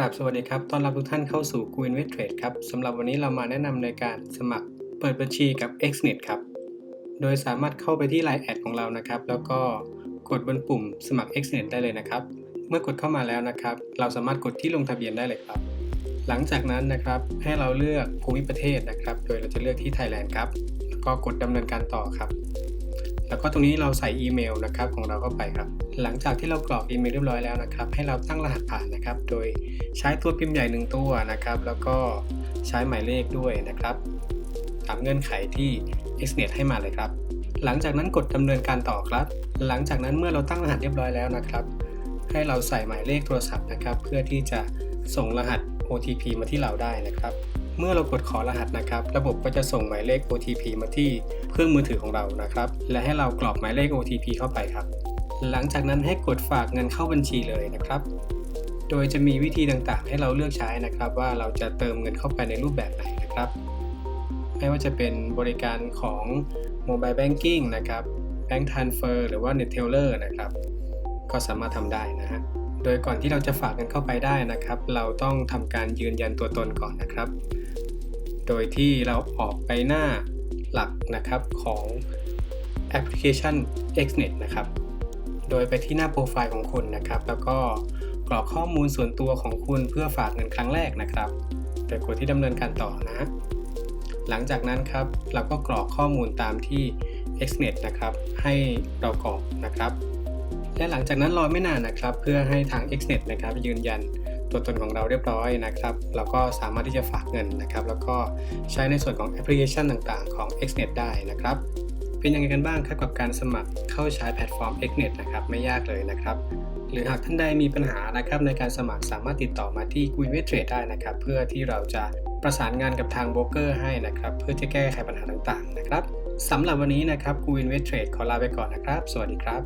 กราบสวัสดีครับ ต้อนรับทุกท่านเข้าสู่ g u i n v e s t Trade ครับ สำหรับวันนี้เรามาแนะนำในการสมัครเปิดบัญชีกับ Xnet ครับ โดยสามารถเข้าไปที่ Line แอดของเรานะครับ แล้วก็กดบนปุ่มสมัคร Xnet ได้เลยนะครับ เมื่อกดเข้ามาแล้วนะครับ เราสามารถกดที่ลงทะเบียนได้เลยครับ หลังจากนั้นนะครับให้เราเลือกภูมิประเทศนะครับ โดยเราจะเลือกที่ Thailand ครับ แล้วก็กดดำเนินการต่อครับ แล้วก็ตรงนี้เราใส่อีเมลนะครับของเราเข้าไปครับ หลังจากที่เรากรอกอีเมลเรียบร้อยแล้วนะครับ ให้เราตั้งรหัสผ่านนะครับ โดยใช้ตัวพิมพ์ใหญ่หนึ่งตัวนะครับ แล้วก็ใช้หมายเลขด้วยนะครับ ตามเงื่อนไขที่ Xnet ให้มาเลยครับ หลังจากนั้นกดดำเนินการต่อครับ หลังจากนั้นเมื่อเราตั้งรหัสเรียบร้อยแล้วนะครับ ให้เราใส่หมายเลขโทรศัพท์นะครับ เพื่อที่จะส่งรหัส OTP มาที่เราได้นะครับ เมื่อเรากดขอรหัสนะครับ ระบบก็จะส่งหมายเลข OTP มาที่เครื่องมือถือของเรานะครับ และให้เรากรอกหมายเลข OTP เข้าไปครับ หลังจากนั้นให้กดฝากเงินเข้าบัญชีเลยนะครับ โดยจะมีวิธีต่างๆ ให้เราเลือกใช้นะครับ ว่าเราจะเติมเงินเข้าไปในรูปแบบไหนนะครับ ไม่ว่าจะเป็นบริการของ Mobile Banking นะครับ Bank Transfer หรือว่า Net Teller นะครับ ก็สามารถทำได้นะฮะโดยก่อนที่เราจะฝากเงินเข้าไปได้นะครับ เราต้องทำการยืนยันตัวตนก่อนนะครับ โดยที่เราออกไปหน้าหลักนะครับของแอปพลิเคชัน Xnet นะครับ โดยไปที่หน้าโปรไฟล์ของคุณนะครับ แล้วก็กรอกข้อมูลส่วนตัวของคุณเพื่อฝากเงินครั้งแรกนะครับโดยกดที่ดำเนินการต่อนะ หลังจากนั้นครับ เราก็กรอกข้อมูลตามที่ Xnet นะครับ ให้เรากรอกนะครับ และหลังจากนั้นรอไม่นานนะครับ เพื่อให้ทาง Xnet นะครับ ยืนยัน ตัวตนของเราเรียบร้อยนะครับ เราก็สามารถที่จะฝากเงินนะครับ แล้วก็ใช้ในส่วนของแอปพลิเคชันต่างๆ ของ Xnet ได้นะครับ เป็นยังไงกันบ้างครับกับการสมัครเข้าใช้แพลตฟอร์ม Xnet นะครับไม่ยากเลยนะครับ หรือหากท่านใดมีปัญหานะครับในการสมัครสามารถติดต่อมาที่ g u i n v e s t Trade ได้นะครับ เพื่อที่เราจะประสานงานกับทางโบรกเกอร์ให้นะครับ เพื่อจะแก้ไขปัญหาต่างๆ นะครับสำหรับวันนี้นะครับ g u i n v e s t Trade ขอลาไปก่อนนะครับ สวัสดีครับ